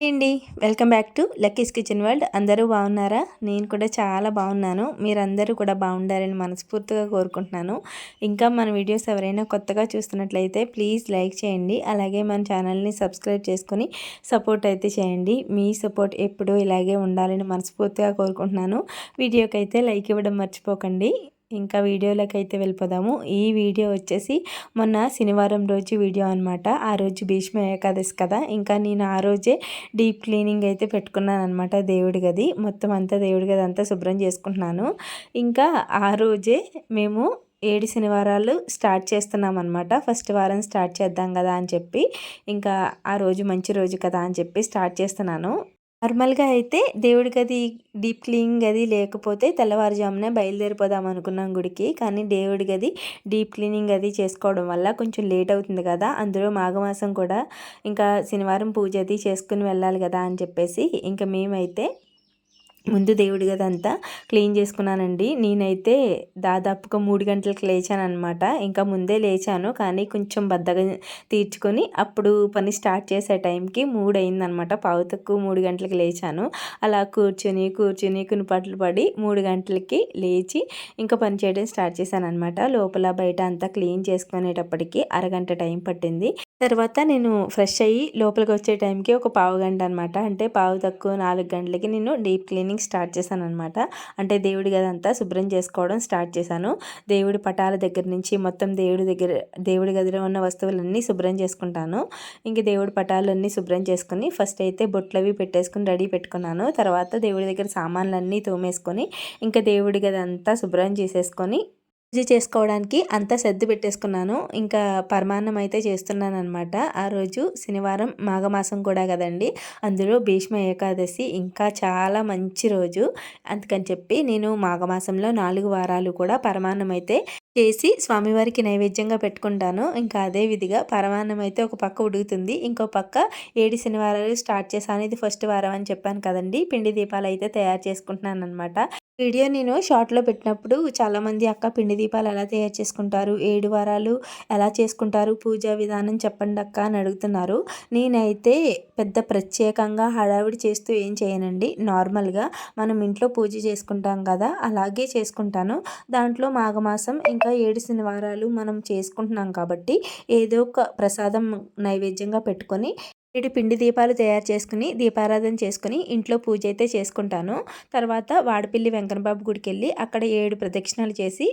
అండి. Welcome back to Lucky's kitchen world. అందరూ బాగున్నారా? నేను కూడా చాలా బాగున్నాను. మీరందరూ కూడా బాగుండాలని మనస్ఫూర్తిగా కోరుకుంటున్నాను. ఇంకా మన వీడియోస్ ఎవరైనా కొత్తగా చూస్తున్నట్లయితే ప్లీజ్ లైక్ చేయండి. అలాగే మన ఛానల్ని సబ్స్క్రైబ్ చేసుకొని సపోర్ట్ అయితే చేయండి. మీ సపోర్ట్ ఎప్పుడూ ఇలాగే ఉండాలని మనస్ఫూర్తిగా కోరుకుంటున్నాను. వీడియోకి అయితే లైక్ ఇవ్వడం మర్చిపోకండి. ఇంకా వీడియోలోకి అయితే వెళ్ళిపోదాము. ఈ వీడియో వచ్చేసి మొన్న శనివారం రోజు వీడియో అనమాట ఆ రోజు భీష్మ ఏకాదశి కదా. ఇంకా నేను ఆ రోజే డీప్ క్లీనింగ్ అయితే పెట్టుకున్నాను అనమాట దేవుడి గది. మొత్తం అంతా దేవుడి గది అంతా శుభ్రం చేసుకుంటున్నాను. ఇంకా ఆ రోజే మేము ఏడు శనివారాలు స్టార్ట్ చేస్తున్నాం అనమాట ఫస్ట్ వారం స్టార్ట్ చేద్దాం కదా అని చెప్పి ఇంకా ఆ రోజు మంచి రోజు కదా అని చెప్పి స్టార్ట్ చేస్తున్నాను. నార్మల్గా అయితే దేవుడి గది డీప్ క్లీనింగ్ గది లేకపోతే తెల్లవారుజామునే బయలుదేరిపోదాం అనుకున్నాం గుడికి. కానీ దేవుడి గది డీప్ క్లీనింగ్ అది చేసుకోవడం వల్ల కొంచెం లేట్ అవుతుంది కదా. అందులో మాఘమాసం కూడా ఇంకా శనివారం పూజ అది చేసుకుని వెళ్ళాలి కదా అని చెప్పేసి ఇంకా మేమైతే ముందు దేవుడి గదంతా క్లీన్ చేసుకున్నానండి. నేనైతే దాదాపుగా మూడు గంటలకు లేచాను అనమాట ఇంకా ముందే లేచాను కానీ కొంచెం బద్దగా తీర్చుకొని అప్పుడు పని స్టార్ట్ చేసే టైంకి మూడు అయిందనమాట పావు తక్కువ మూడు గంటలకు లేచాను. అలా కూర్చొని కూర్చొని కునిపట్లు పడి మూడు గంటలకి లేచి ఇంకా పని చేయడం స్టార్ట్ చేశాను అనమాట లోపల బయట అంతా క్లీన్ చేసుకునేటప్పటికి అరగంట టైం పట్టింది. తర్వాత నేను ఫ్రెష్ అయ్యి లోపలికి వచ్చే టైంకి ఒక పావు గంట అనమాట అంటే పావు తక్కువ నాలుగు గంటలకి నేను డీప్ క్లీనింగ్ స్టార్ట్ చేశాను అనమాట అంటే దేవుడి గదంతా శుభ్రం చేసుకోవడం స్టార్ట్ చేశాను. దేవుడి పటాల దగ్గర నుంచి మొత్తం దేవుడి దగ్గర దేవుడి గదిలో ఉన్న వస్తువులన్నీ శుభ్రం చేసుకుంటాను. ఇంక దేవుడి పటాలన్నీ శుభ్రం చేసుకుని ఫస్ట్ అయితే బొట్లవి పెట్టేసుకుని రెడీ పెట్టుకున్నాను. తర్వాత దేవుడి దగ్గర సామాన్లన్నీ తోమేసుకొని ఇంకా దేవుడి గది అంతా శుభ్రం చేసేసుకొని పూజ చేసుకోవడానికి అంతా సర్ది పెట్టేసుకున్నాను. ఇంకా పరమాన్నం అయితే చేస్తున్నాను అనమాట ఆ రోజు శనివారం మాఘమాసం కూడా కదండి. అందులో భీష్మ ఏకాదశి ఇంకా చాలా మంచి రోజు. అందుకని చెప్పి నేను మాఘమాసంలో నాలుగు వారాలు కూడా పరమాన్నం అయితే చేసి స్వామివారికి నైవేద్యంగా పెట్టుకుంటాను. ఇంకా అదే విధిగా పరమాన్నం అయితే ఒక పక్క ఉడుకుతుంది. ఇంకో పక్క ఏడు శనివారాలు స్టార్ట్ చేశాను. ఇది ఫస్ట్ వారం అని చెప్పాను కదండి. పిండి దీపాలు అయితే తయారు చేసుకుంటున్నాను అనమాట వీడియో నేను షార్ట్లో పెట్టినప్పుడు చాలామంది అక్క పిండి దీపాలు ఎలా తయారు చేసుకుంటారు ఏడు వారాలు ఎలా చేసుకుంటారు పూజా విధానం చెప్పండి అక్క అని అడుగుతున్నారు. నేనైతే పెద్ద ప్రత్యేకంగా హడావిడి చేస్తూ ఏం చేయనండి. నార్మల్గా మనం ఇంట్లో పూజ చేసుకుంటాం కదా అలాగే చేసుకుంటాను. దాంట్లో మాఘమాసం ఇంకా ఏడు శనివారాలు మనం చేసుకుంటున్నాం కాబట్టి ఏదో ఒక ప్రసాదం నైవేద్యంగా పెట్టుకొని ఇటు పిండి దీపాలు తయారు చేసుకుని దీపారాధన చేసుకుని ఇంట్లో పూజ అయితే చేసుకుంటాను. తర్వాత వాడపిల్లి వెంకటబాబు గుడికి వెళ్ళి అక్కడ ఏడు ప్రదక్షిణాలు చేసి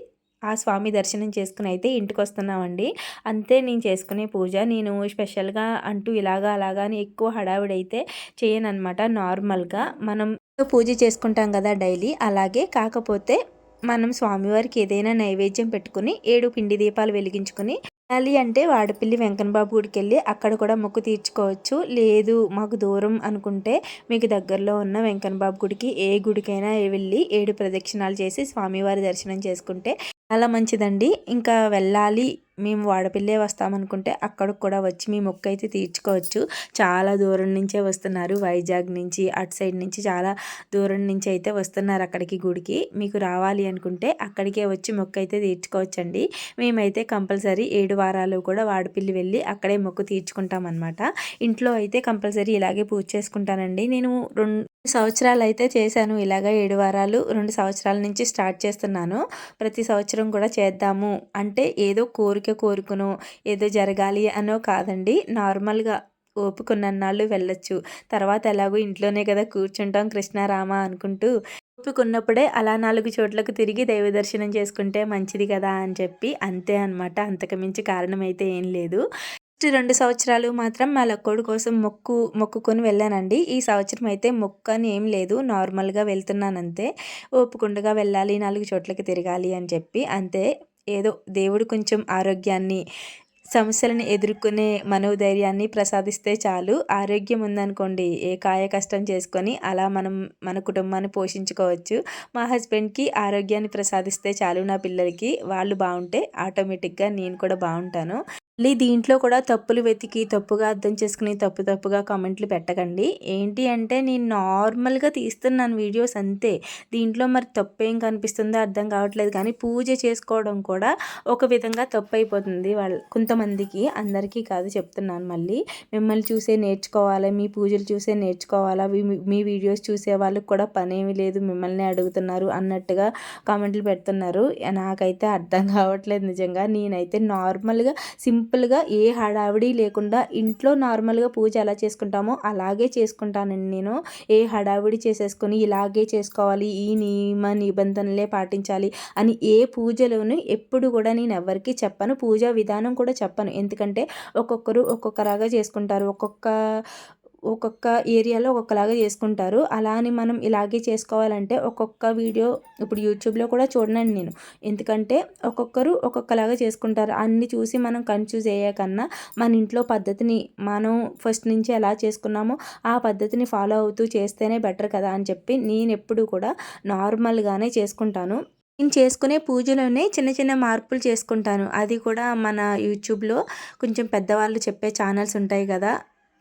ఆ స్వామి దర్శనం చేసుకుని అయితే ఇంటికి వస్తున్నామండి అంతే నేను చేసుకునే పూజ. నేను స్పెషల్గా అంటూ ఇలాగా అలాగా అని ఎక్కువ హడావిడైతే చేయను అనమాట నార్మల్గా. మనం పూజ చేసుకుంటాం కదా డైలీ. అలాగే కాకపోతే మనం స్వామివారికి ఏదైనా నైవేద్యం పెట్టుకుని ఏడు పిండి దీపాలు వెలిగించుకుని వెళ్ళాలి అంటే వాడపల్లి వెంకన్నబాబు గుడికి వెళ్ళి అక్కడ కూడా మొక్కు తీర్చుకోవచ్చు. లేదు మాకు దూరం అనుకుంటే మీకు దగ్గరలో ఉన్న వెంకన్నబాబు గుడికి ఏ గుడికైనా వెళ్ళి ఏడు ప్రదక్షిణాలు చేసి స్వామివారి దర్శనం చేసుకుంటే చాలా మంచిదండి. ఇంకా వెళ్ళాలి. మేము వాడపిల్లే వస్తామనుకుంటే అక్కడికి కూడా వచ్చి మీ మొక్క అయితే తీర్చుకోవచ్చు. చాలా దూరం నుంచే వస్తున్నారు. వైజాగ్ నుంచి అటు సైడ్ నుంచి చాలా దూరం నుంచి అయితే వస్తున్నారు అక్కడికి గుడికి. మీకు రావాలి అనుకుంటే అక్కడికే వచ్చి మొక్క అయితే తీర్చుకోవచ్చండి. మేమైతే కంపల్సరీ ఏడు వారాలు కూడా వాడపిల్లి వెళ్ళి అక్కడే మొక్కు తీర్చుకుంటాం అనమాట ఇంట్లో అయితే కంపల్సరీ ఇలాగే పూజ చేసుకుంటానండి. నేను రెండు సంవత్సరాలు అయితే చేశాను. ఇలాగ ఏడు వారాలు రెండు సంవత్సరాల నుంచి స్టార్ట్ చేస్తున్నాను. ప్రతి సంవత్సరం కూడా చేద్దాము. అంటే ఏదో కోరిక కోరుకును ఏదో జరగాలి అనో కాదండి. నార్మల్గా ఓపుకున్నన్నాళ్ళు వెళ్ళొచ్చు. తర్వాత ఎలాగో ఇంట్లోనే కదా కూర్చుంటాం కృష్ణారామ అనుకుంటూ ఒప్పుకున్నప్పుడే అలా నాలుగు చోట్లకు తిరిగి దైవ దర్శనం చేసుకుంటే మంచిది కదా అని చెప్పి అంతే అనమాట అంతకుమించి కారణం అయితే ఏం లేదు. ఫస్ట్ రెండు సంవత్సరాలు మాత్రం మా లక్కోడు కోసం మొక్కు మొక్కుకొని వెళ్ళానండి. ఈ సంవత్సరం అయితే మొక్కు అని ఏం లేదు. నార్మల్గా వెళ్తున్నాను అంతే ఓపుకుండగా వెళ్ళాలి నాలుగు చోట్లకి తిరగాలి అని చెప్పి అంతే. ఏదో దేవుడు కొంచెం ఆరోగ్యాన్ని సమస్యలను ఎదుర్కొనే మనోధైర్యాన్ని ప్రసాదిస్తే చాలు. ఆరోగ్యం ఉందనుకోండి ఏ కాయ కష్టం చేసుకొని అలా మనం మన కుటుంబాన్ని పోషించుకోవచ్చు. మా హస్బెండ్కి ఆరోగ్యాన్ని ప్రసాదిస్తే చాలు నా పిల్లలకి. వాళ్ళు బాగుంటే ఆటోమేటిక్గా నేను కూడా బాగుంటాను. మళ్ళీ దీంట్లో కూడా తప్పులు వెతికి తప్పుగా అర్థం చేసుకుని తప్పు తప్పుగా కామెంట్లు పెట్టకండి. ఏంటి అంటే నేను నార్మల్గా తీస్తున్నాను వీడియోస్ అంతే. దీంట్లో మరి తప్పు ఏం కనిపిస్తుందో అర్థం కావట్లేదు. కానీ పూజ చేసుకోవడం కూడా ఒక విధంగా తప్పు అయిపోతుంది వాళ్ళ కొంతమందికి అందరికీ కాదు చెప్తున్నాను మళ్ళీ. మిమ్మల్ని చూసే నేర్చుకోవాలి మీ పూజలు చూసే నేర్చుకోవాలా మీ వీడియోస్ చూసే వాళ్ళకి కూడా పనేమి లేదు మిమ్మల్ని అడుగుతున్నారు అన్నట్టుగా కామెంట్లు పెడుతున్నారు. నాకైతే అర్థం కావట్లేదు నిజంగా. నేనైతే నార్మల్గా సింపుల్ సింపుల్గా ఏ హడావిడి లేకుండా ఇంట్లో నార్మల్గా పూజ ఎలా చేసుకుంటామో అలాగే చేసుకుంటానండి నేను. ఏ హడావిడి చేసేసుకొని ఇలాగే చేసుకోవాలి ఈ నియమ నిబంధనలే పాటించాలి అని ఏ పూజలోనూ ఎప్పుడు కూడా నేను ఎవరికి చెప్పను. పూజా విధానం కూడా చెప్పను. ఎందుకంటే ఒక్కొక్కరు ఒక్కొక్కలాగా చేసుకుంటారు. ఒక్కొక్క ఒక్కొక్క ఏరియాలో ఒక్కొక్కలాగా చేసుకుంటారు. అలా అని మనం ఇలాగే చేసుకోవాలంటే ఒక్కొక్క వీడియో ఇప్పుడు యూట్యూబ్లో కూడా చూడనండి నేను. ఎందుకంటే ఒక్కొక్కరు ఒక్కొక్కలాగా చేసుకుంటారు. అన్ని చూసి మనం కన్ఫ్యూజ్ అయ్యాకన్నా మన ఇంట్లో పద్ధతిని మనం ఫస్ట్ నుంచి ఎలా చేసుకున్నామో ఆ పద్ధతిని ఫాలో అవుతూ చేస్తేనే బెటర్ కదా అని చెప్పి నేను ఎప్పుడు కూడా నార్మల్గానే చేసుకుంటాను. నేను చేసుకునే పూజలోనే చిన్న చిన్న మార్పులు చేసుకుంటాను. అది కూడా మన యూట్యూబ్లో కొంచెం పెద్దవాళ్ళు చెప్పే ఛానల్స్ ఉంటాయి కదా.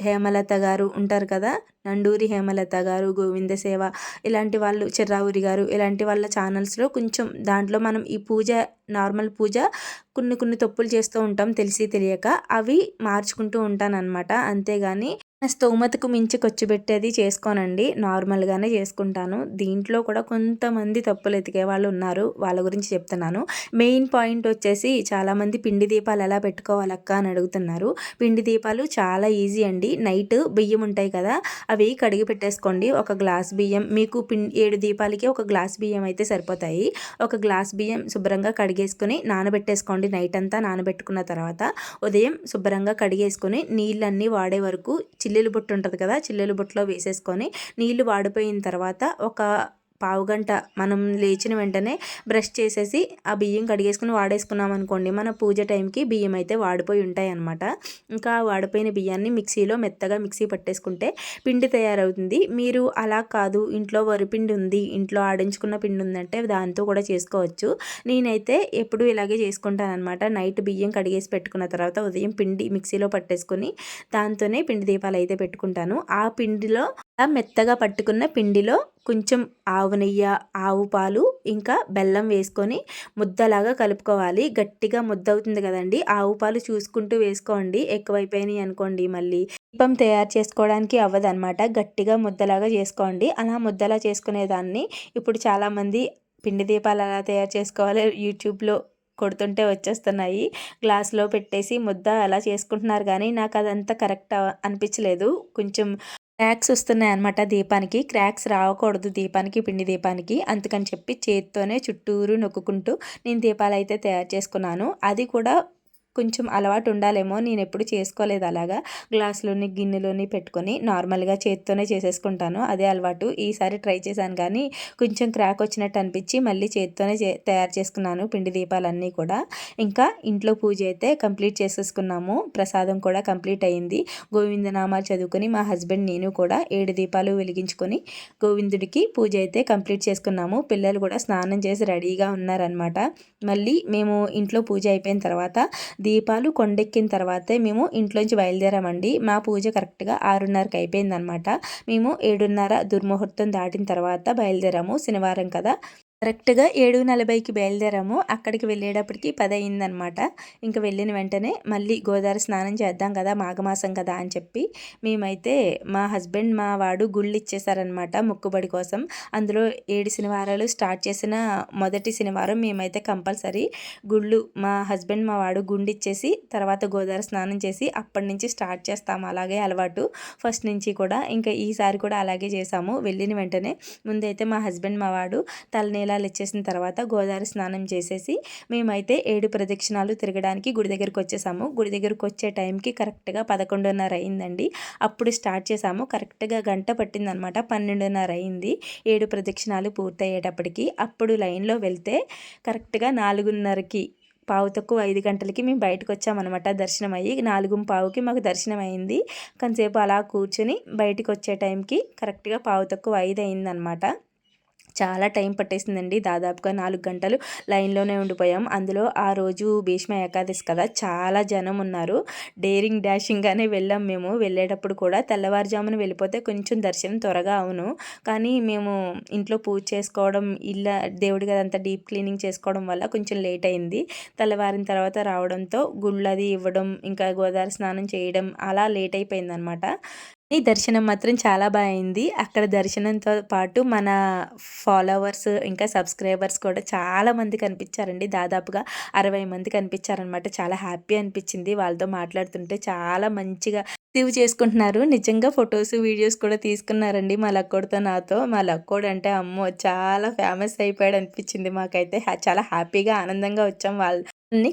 హేమలత గారు ఉంటారు కదా నండూరి హేమలత గారు గోవింద సేవ ఇలాంటి వాళ్ళు చిర్రావురి గారు ఇలాంటి వాళ్ళ ఛానల్స్లో కొంచెం దాంట్లో మనం ఈ పూజ నార్మల్ పూజ కొన్ని కొన్ని తప్పులు చేస్తూ ఉంటాం తెలిసి తెలియక అవి మార్చుకుంటూ ఉంటానన్నమాట. అంతేగాని స్తోమతకు మించి ఖర్చు పెట్టేది చేసుకోనండి. నార్మల్గానే చేసుకుంటాను. దీంట్లో కూడా కొంతమంది తప్పులు ఎతికే వాళ్ళు ఉన్నారు. వాళ్ళ గురించి చెప్తున్నాను. మెయిన్ పాయింట్ వచ్చేసి చాలామంది పిండి దీపాలు ఎలా పెట్టుకోవాలక్క అని అడుగుతున్నారు. పిండి దీపాలు చాలా ఈజీ అండి. నైట్ బియ్యం ఉంటాయి కదా అవి కడిగి పెట్టేసుకోండి. ఒక గ్లాస్ బియ్యం మీకు పిం ఏడు దీపాలకి ఒక గ్లాస్ బియ్యం అయితే సరిపోతాయి. ఒక గ్లాస్ బియ్యం శుభ్రంగా కడిగేసుకొని నానబెట్టేసుకోండి. నైట్ అంతా నానబెట్టుకున్న తర్వాత ఉదయం శుభ్రంగా కడిగేసుకొని నీళ్ళన్నీ వాడే వరకు చిల్లులు బుట్టు ఉంటుంది కదా చిల్లులు బుట్టలో వేసేసుకొని నీళ్ళు వాడిపోయిన తర్వాత ఒక పావుగంట మనం లేచిన వెంటనే బ్రష్ చేసేసి ఆ బియ్యం కడిగేసుకుని వాడేసుకున్నాం అనుకోండి మన పూజ టైంకి బియ్యం అయితే వాడిపోయి ఉంటాయి అనమాట ఇంకా వాడిపోయిన బియ్యాన్ని మిక్సీలో మెత్తగా మిక్సీ పట్టేసుకుంటే పిండి తయారవుతుంది. మీరు అలా కాదు ఇంట్లో వరిపిండి ఉంది ఇంట్లో ఆడించుకున్న పిండి ఉందంటే దాంతో కూడా చేసుకోవచ్చు. నేనైతే ఎప్పుడు ఇలాగే చేసుకుంటాను అనమాట నైట్ బియ్యం కడిగేసి పెట్టుకున్న తర్వాత ఉదయం పిండి మిక్సీలో పట్టేసుకొని దాంతోనే పిండి దీపాలు అయితే పెట్టుకుంటాను. ఆ పిండిలో మెత్తగా పట్టుకున్న పిండిలో కొంచెం ఆవు నెయ్యి ఆవు పాలు ఇంకా బెల్లం వేసుకొని ముద్దలాగా కలుపుకోవాలి. గట్టిగా ముద్ద అవుతుంది కదండి. ఆవు పాలు చూసుకుంటూ వేసుకోండి. ఎక్కువైపోయినాయి అనుకోండి మళ్ళీ. దీపం తయారు చేసుకోవడానికి అవ్వదన్నమాట. గట్టిగా ముద్దలాగా చేసుకోండి. అలా ముద్దలా చేసుకునేదాన్ని ఇప్పుడు చాలామంది పిండి దీపాలు ఎలా తయారు చేసుకోవాలి. యూట్యూబ్లో కొడుతుంటే వచ్చేస్తున్నాయి. గ్లాస్లో పెట్టేసి ముద్ద అలా చేసుకుంటున్నారు కానీ నాకు అదంతా కరెక్ట్ అనిపించలేదు కొంచెం క్రాక్స్ వస్తున్నాయి అనమాట దీపానికి. క్రాక్స్ రావకూడదు దీపానికి పిండి దీపానికి. అందుకని చెప్పి చేతితోనే చుట్టూరు నొక్కుకుంటూ నేను దీపాలు అయితే తయారు చేసుకున్నాను. అది కూడా కొంచెం అలవాటు ఉండాలేమో నేను ఎప్పుడు చేసుకోలేదు అలాగా. గ్లాసులోని గిన్నెలోని పెట్టుకొని నార్మల్గా చేతితోనే చేసేసుకుంటాను. అదే అలవాటు. ఈసారి ట్రై చేశాను కానీ కొంచెం క్రాక్ వచ్చినట్టు అనిపించి మళ్ళీ చేతితోనే తయారు చేసుకున్నాను పిండి దీపాలన్నీ కూడా. ఇంకా ఇంట్లో పూజ అయితే కంప్లీట్ చేసేసుకున్నాము. ప్రసాదం కూడా కంప్లీట్ అయింది. గోవిందనామాలు చదువుకొని మా హస్బెండ్ నేను కూడా ఏడు దీపాలు వెలిగించుకొని గోవిందుడికి పూజ అయితే కంప్లీట్ చేసుకున్నాము. పిల్లలు కూడా స్నానం చేసి రెడీగా ఉన్నారనమాట మళ్ళీ మేము ఇంట్లో పూజ అయిపోయిన తర్వాత దీపాలు కొండెక్కిన తర్వాతే మేము ఇంట్లోంచి బయలుదేరామండి. మా పూజ కరెక్ట్గా ఆరున్నరకి అయిపోయిందనమాట మేము ఏడున్నర దుర్ముహూర్తం దాటిన తర్వాత బయలుదేరాము శనివారం కదా. కరెక్ట్గా ఏడు నలభైకి బయలుదేరాము. అక్కడికి వెళ్ళేటప్పటికి పది అయిందనమాట ఇంకా వెళ్ళిన వెంటనే మళ్ళీ గోదావరి స్నానం చేద్దాం కదా మాఘమాసం కదా అని చెప్పి మేమైతే మా హస్బెండ్ మా వాడు గుళ్ళు ఇచ్చేసారనమాట మొక్కుబడి కోసం. అందులో ఏడు శనివారాలు స్టార్ట్ చేసిన మొదటి శనివారం మేమైతే కంపల్సరీ గుళ్ళు మా హస్బెండ్ మా వాడు గుండు ఇచ్చేసి తర్వాత గోదావరి స్నానం చేసి అప్పటి నుంచి స్టార్ట్ చేస్తాము. అలాగే అలవాటు ఫస్ట్ నుంచి కూడా. ఇంకా ఈసారి కూడా అలాగే చేసాము. వెళ్ళిన వెంటనే ముందైతే మా హస్బెండ్ మా వాడు తలనీల తాంబూలాలు ఇచ్చేసిన తర్వాత గోదావరి స్నానం చేసేసి మేమైతే ఏడు ప్రదక్షిణాలు తిరగడానికి గుడి దగ్గరికి వచ్చేసాము. గుడి దగ్గరికి వచ్చే టైంకి కరెక్ట్గా పదకొండున్నర అయిందండి. అప్పుడు స్టార్ట్ చేసాము. కరెక్ట్గా గంట పట్టిందనమాట. పన్నెండున్నర అయింది. ఏడు ప్రదక్షిణాలు పూర్తయ్యేటప్పటికి అప్పుడు లైన్లో వెళ్తే కరెక్ట్గా నాలుగున్నరకి పావు తక్కువ ఐదు గంటలకి మేము బయటకు వచ్చామన్నమాట దర్శనం అయ్యి నాలుగు పావుకి మాకు దర్శనం అయింది కొంతసేపు అలా కూర్చొని బయటకు వచ్చే టైంకి కరెక్ట్గా పావు తక్కువ ఐదు అయిందనమాట. చాలా టైం పట్టేసిందండి. దాదాపుగా నాలుగు గంటలు లైన్లోనే ఉండిపోయాం. అందులో ఆ రోజు భీష్మ ఏకాదశి కదా చాలా జనం ఉన్నారు. డేరింగ్ డాషింగ్గానే వెళ్ళాం మేము. వెళ్ళేటప్పుడు కూడా తెల్లవారుజామున వెళ్ళిపోతే కొంచెం దర్శనం త్వరగా అవును. కానీ మేము ఇంట్లో పూజ చేసుకోవడం ఇళ్ళ దేవుడి గదంతా డీప్ క్లీనింగ్ చేసుకోవడం వల్ల కొంచెం లేట్ అయింది. తెల్లవారిన తర్వాత రావడంతో గుళ్ళది ఇవ్వడం ఇంకా గోదావరి స్నానం చేయడం అలా లేట్ అయిపోయిందనమాట ఈ దర్శనం మాత్రం చాలా బాగా అయింది. అక్కడ దర్శనంతో పాటు మన ఫాలోవర్స్ ఇంకా సబ్స్క్రైబర్స్ కూడా చాలా మంది కనిపించారండి. దాదాపుగా అరవై మంది కనిపించారనమాట చాలా హ్యాపీ అనిపించింది. వాళ్ళతో మాట్లాడుతుంటే చాలా మంచిగా రిసీవ్ చేసుకుంటున్నారు. నిజంగా ఫొటోస్ వీడియోస్ కూడా తీసుకున్నారండి మా లక్కోడితో నాతో. మా లక్కోడు అంటే అమ్మో చాలా ఫేమస్ అయిపోయాడు అనిపించింది మాకైతే. చాలా హ్యాపీగా ఆనందంగా వచ్చాం వాళ్ళు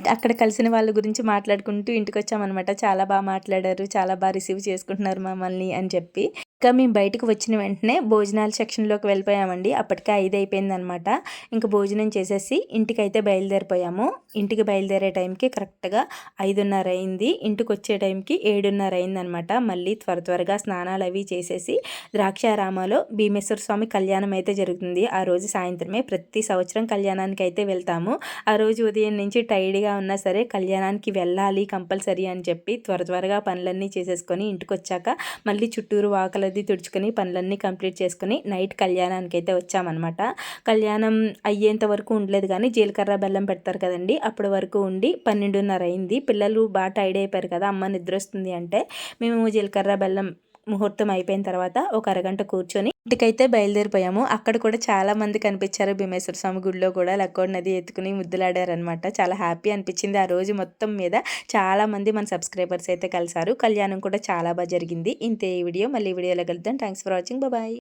అక్కడ కలిసిన వాళ్ళ గురించి మాట్లాడుకుంటూ ఇంటికి వచ్చామన్నమాట. చాలా బాగా మాట్లాడారు చాలా బాగా రిసీవ్ చేసుకుంటున్నారు మమ్మల్ని అని చెప్పి. ఇంకా మేము బయటకు వచ్చిన వెంటనే భోజనాల సెక్షన్లోకి వెళ్ళిపోయామండి. అప్పటికే ఐదు అయిపోయిందనమాట. ఇంకా భోజనం చేసేసి ఇంటికి అయితే బయలుదేరిపోయాము. ఇంటికి బయలుదేరే టైంకి కరెక్ట్గా ఐదున్నర అయింది. ఇంటికి వచ్చే టైంకి ఏడున్నర అయిందనమాట. మళ్ళీ త్వర త్వరగా స్నానాలు అవి చేసేసి ద్రాక్షారామాలో భీమేశ్వర స్వామి కళ్యాణం అయితే జరుగుతుంది. ఆ రోజు సాయంత్రమే ప్రతి సంవత్సరం కళ్యాణానికి అయితే వెళ్తాము. ఆ రోజు ఉదయం నుంచి టైర్డ్గా ఉన్నా సరే కళ్యాణానికి వెళ్ళాలి కంపల్సరీ అని చెప్పి త్వర త్వరగా పనులన్నీ చేసేసుకొని ఇంటికి వచ్చాక మళ్ళీ చుట్టూరు వాకలు అది తుడుచుకొని పనులన్నీ కంప్లీట్ చేసుకుని నైట్ కళ్యాణానికి అయితే వచ్చామన్నమాట. కళ్యాణం అయ్యేంత వరకు ఉండలేదు కానీ జీలకర్ర బెల్లం పెడతారు కదండి. అప్పటి వరకు ఉండి పన్నెండున్నర అయింది. పిల్లలు బాగా టైడ్ అయిపోయారు కదా అమ్మ నిద్ర వస్తుంది అంటే మేము జీలకర్ర బెల్లం ముహూర్తం అయిపోయిన తర్వాత ఒక అరగంట కూర్చొని ఇంటికైతే బయలుదేరిపోయాము. అక్కడ కూడా చాలా మంది కనిపించారు. భీమేశ్వర స్వామి గుడిలో కూడా లక్కోడి నది ఎత్తుకుని ముద్దులాడారనమాట చాలా హ్యాపీ అనిపించింది. ఆ రోజు మొత్తం మీద చాలా మంది మన సబ్స్క్రైబర్స్ అయితే కలిసారు కళ్యాణం కూడా చాలా బాగా జరిగింది. ఇంతే ఈ వీడియో. మళ్ళీ వీడియోలో కలుద్దాం. Thanks for watching. బాయ్.